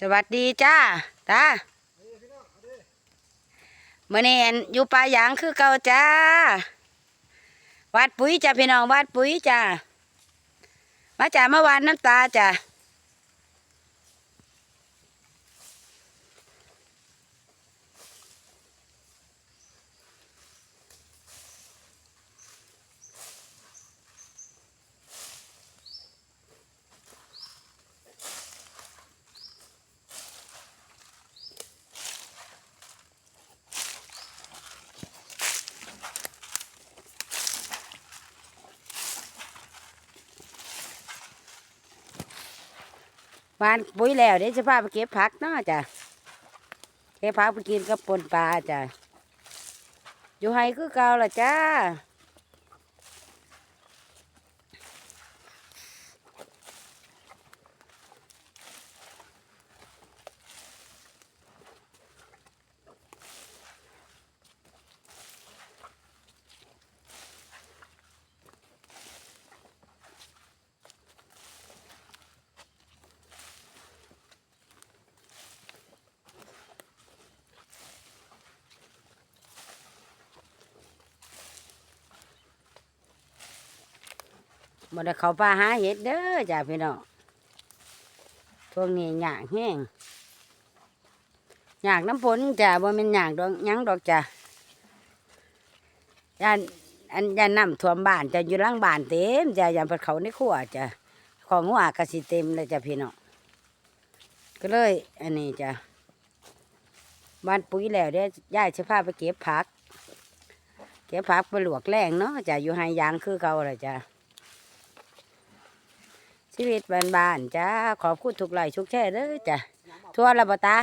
สวัสดีจ้าตาเมื่อนี้อยู่ป่ายางคือเก่าจ้าวัดปุ๋ยจ้าพี่น้องวัดปุ๋ยจ้ามาจ่าเมื่อวานน้ำตาจ้า วานปุ๋ยแล้วเดี๋ยวจะพาไปเก็บผักเนาะจ้ะเก็บผักไปกินกับปนปลาจ้ะอยู่ไฮคือเก่าละจ้า บ่ได้เข้าป่าหาเห็ดเด้อจ้าพี่น้องช่วงนี้หยากแห้งหยากน้ำฝนจ้าบ่แม่นหยากดอกยังดอกจ้าย่านอันย่านน้ำท่วมบ้านจะอยู่หล่างบ้านเต็มจ้าย่านเปิดเขาในครัวจ้าของหัวกระสิเต็มเลยจ้าพี่น้องก็เลย อันนี้จ้าบ้านปุ๋ยแล้วเด้ย่ายจะพาไปเก็บผัก เก็บผักไปลวกแรงเนาะจ้าอยู่ไฮยางคือเก่าเลยจ้า ชีวิตบ้านๆจ้าขอบคุณทุกไลค์ทุกแช่เด้อจ้ะทั่วระบตา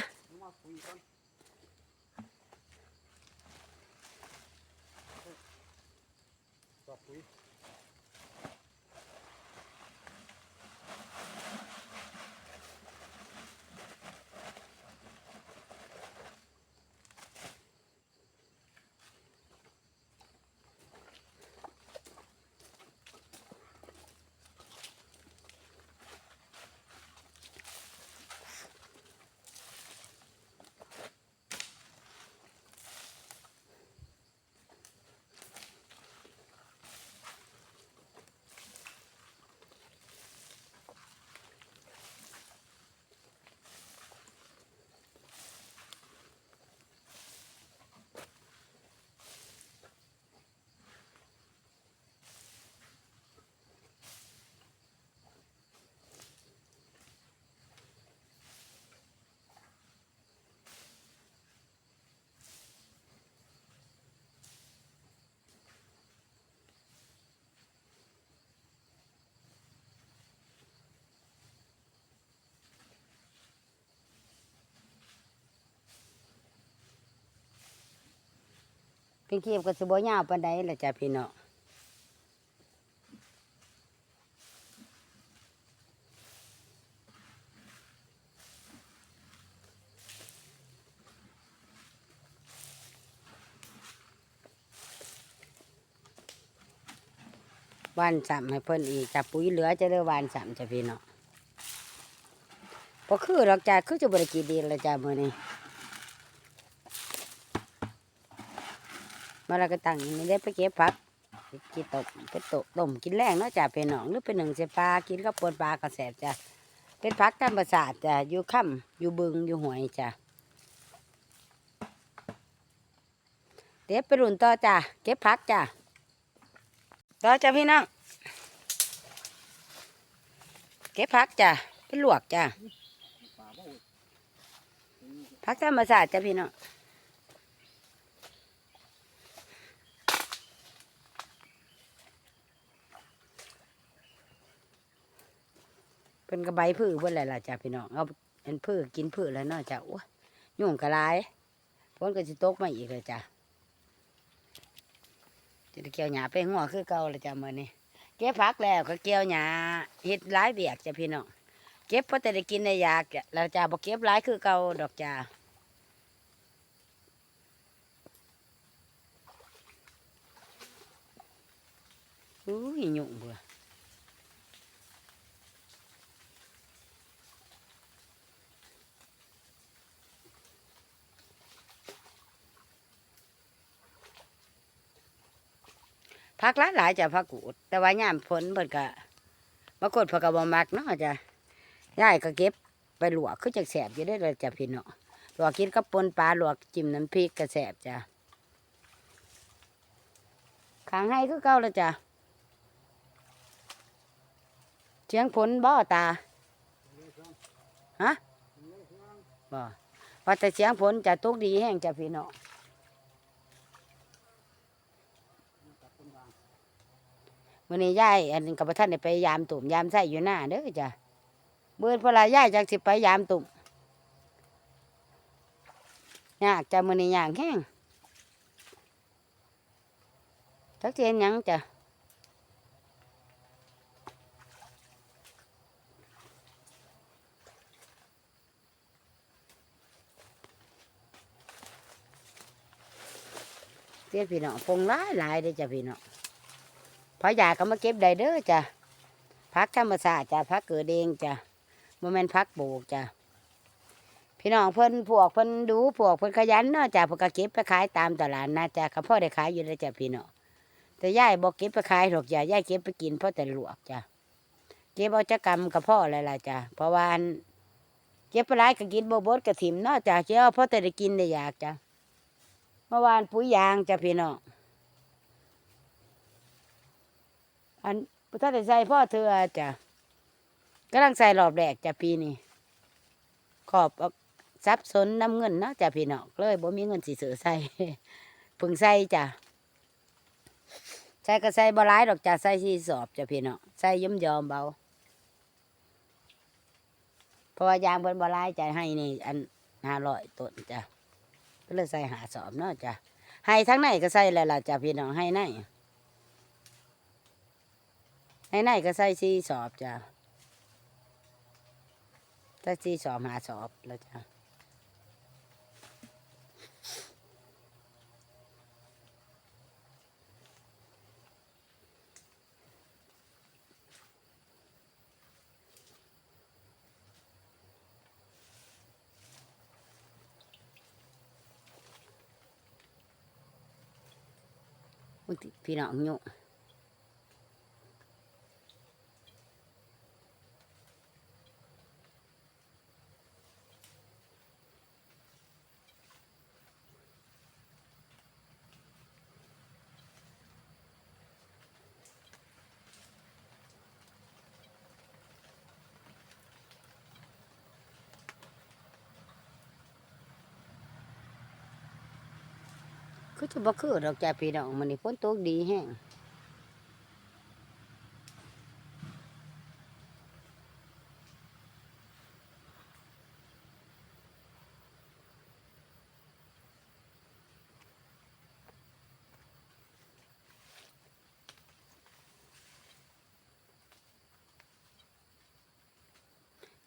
เป็นเกียบกับสบยาวปานใดล่ะจ้ะพี่น้องวานสามให้เพิ่นอีกจ้ะปุ๋ยเหลือจะเลือวานสามจะพี่น้องพอคือหรอกจ้ะคือจะบริกีดีละจ้ะมื้อนี้ มาเราก็ตั้งอย่างนี้ได้ไปเก็บผักกินตกไปตกต้มกินแรงเนาะจ้ะเป็นหนองหรือเป็นหนึ่งเสปลากินก็ปนปลากระแสบจ้ะเป็นผักตามประสาทจ้ะอยู่ค่ำอยู่บึงอยู่หวยจ้ะเดี๋ยวไปรุ่นต่อจ้ะเก็บผักจ้ะต่อจ้ะพี่น้องเก็บผักจ้ะไปลวกจ้ะผักตามประสาทจ้ะพี่น้อง เป็นกระใบพืชเพื่อนแหละล่ะจ้ะพี่น้องเอาเป็นพืชกินพืชแล้วเนาะจ้ะโอ้ยยุ่งกระไรฝนก็จะตกมาอีกเลยจ้ะจะเกี่ยวหญ้าไปหัวคือเก่าเลยจ้ะมื่อนี้เก็บผักแล้วก็เกี่ยวหญ้าเฮ็ดหลายเบียกจ้ะพี่น้องเก็บเพราะแต่ได้กินได้อยากจ้ะแล้วจ้ะบ่เก็บหลายคือเก่าดอกจ้ะอุ้ยยุ่งเบื่อ พักหลายหลายๆจ้ะพักกูด แต่ว่าย่ามฝนเพิ่นก็บางคนเพิ่นก็บ่มักเนาะจ้ะยายก็เก็บไปหลวกคือจังแสบอยู่ได้เลยจ้ะพี่น้องลวกกินกับปนปลาหลวกจิ้มน้ำพริกก็แสบจ้ะขางให้คือเก่าแล้วจ้ะเสียงฝนบ่อตาฮะบ่ว่าแต่เสียงฝนจะตกดีแห้งจ้ะพี่น้อง มื่อนี้ยายอันกับท่านได้ไปยามตุ่มยามใส่อยู่หน้าเด้อจ้ะเบื่อพลายายจากสิไปยามตุ่มยากจ้ะมื่อนี้ยากแห้งทักเทียนยังจ้ะเทียพี่น้องปงหลายหลายเด้อจ้ะพี่น้อง พอยาก็มาเก็บได้เด้อจ้ะพักธรรมศาสตร์จ้ะพักเกิดเองจ้ะโมเมนพักปลูกจ้ะพี่น้องเพิ่นพวกเพิ่นดูพวกเพิ่นขยันเนาะจ้ะเพิ่นก็เก็บไปขายตามตลาดนะจ้ะก็พ่อได้ขายอยู่แล้วจ้ะพี่น้องแต่ย่ายบอกเก็บไปขายหรอกจ้ะยายเก็บไปกินเพราะแต่ลวกจ้ะเก็บเอาจักรรมกับพ่ออะไรล่ะจ้ะเพราะว่าอันเก็บไปหลายก็กินโบบดกระถิ่มเนาะจ้ะเจ้าเพราะแต่ได้กินได้อยากจ้ะเมื่อวานปุ๋ยยางจ้ะพี่น้อง อันพุทธได้ใส่พ่อเธอจ้ะกำลังใส่รอบแรกจ้ะปีนี้ขอบทรัพย์สนน้ำเงินเนาะจ้ะพี่น้องเลยบ่มีเงินสิซื้อใส่พิ่งใส่จ้ะใส่ก็ใส่บ่หลายดอกจ้ะใส่ที่สอบจ้ะพี่น้องใส่ย่อมยอมเบาเพราะว่ายางเพิ่นบ่หลายจ้ะให้นี่ อันห้าร้อยต้นจ้ะก็เลยใส่หาสอบเนาะจ้ะให้ทั้งในก็ใส่แล้วล่ะจ้ะพี่น้องให้ใน ให้ในก็ใส่ซีสอบจ้ะใส่ซีสอบหาสอบแล้วจ้ะพี่น้องยุ คือจะบ่คือดอกจ้าพี่น้องมันนี่ฝนตกดีแห้ง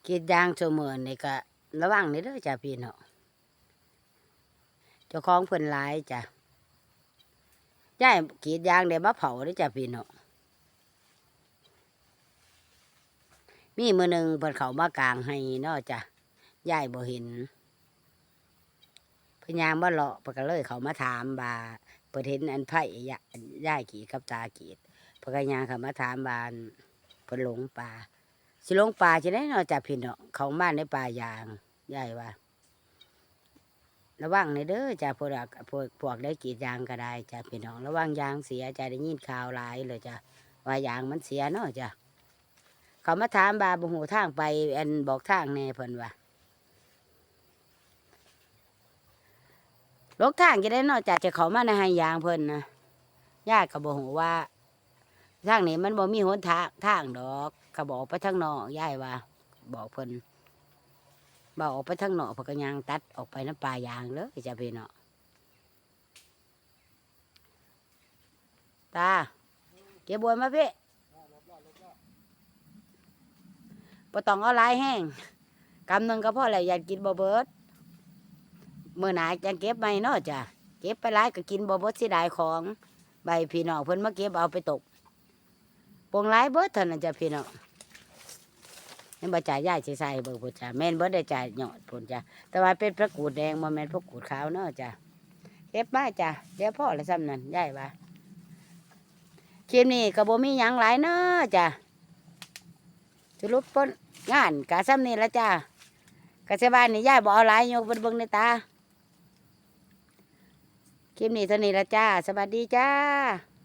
กรีดยางเสมอนี่ก็ระวังนี่เด้อจ้าพี่น้องเจ้าของเพิ่นหลายจ้ะ ย่ายกรีดยางเดี๋ยวมาเผาได้จ้ะพี่น้องมีมือหนึ่งเพิ่นเขามากลางให้นาจ้ะย่ายบ่เห็นพนยางบ่เลาะเพิ่นก็เลยเขามาถามว่าเพิ่นเห็นอันไผ่ยะย่ายกีดกับตากีดเพิ่นก็ยางเขามาถามว่านเพิ่นหลงป่าสิหลงป่าจะได้นาจ้ะพี่น้องเขามาในป่ายางย่ายว่า ระวังในเด้อจ้าพวกพวกพวกได้กรีดยางก็ได้จ้าพี่น้องระวังยางเสียจ้าได้ยินข่าวหลายเลยจ้าว่ายางมันเสียเนาะจ้าเขามาถามบาบุหูทางไปอันบอกทางแน่เพิ่นว่าลกทางจะได้เนาะจ้าจะเขามาในห้ยางเพิ่นนะญาติก็บอกหูว่าทางนี้มันบ่มีหนทางทางดอกเขาบอกไปทางนอกยายว่า บอกเพิ่น บาออกไปทางหนอกเพนกยางตัดออกไปน้ำปลายางเลยจ้ะพี่เนาะตาเก็บบวยมาพี่ปะตองเอาลายแห้งกำหนึ่งก็พอแล้วอยากกินบ่เบิดมื่อไหนจะเก็บไหมเนาะจ้ะเก็บไปลายก็กินบ่เบิดสิได้ของใบพี่น้อเพิ่นมาเก็บเอาไปตกปวงลายเบิดเท่านั้นจ้ะพี่น้อ นี่บ่จ่ายย่าสิใส่เบ่พุ่นจ้ะแม่นบ่ได้จ่ายหยอดพุ่นจ้ะแต่ว่าเป็นพระกูดแดงบ่แม่นพระกูดขาวเนาะจ้าเก็บมาจ้าเดี๋ยวพ่อละซ้ำนั่นย่ายว่คลิปนี้ก็บ่มีหยังหลายเนาะจ้ะสรุปผลงานกะซ้ำนี่ละจ้ากะสบายนี่ย่ายบ่เอาหลายยกเบิ่งในตาคลิปนี้เท่านี้ละจ้า สวัสดีจ้า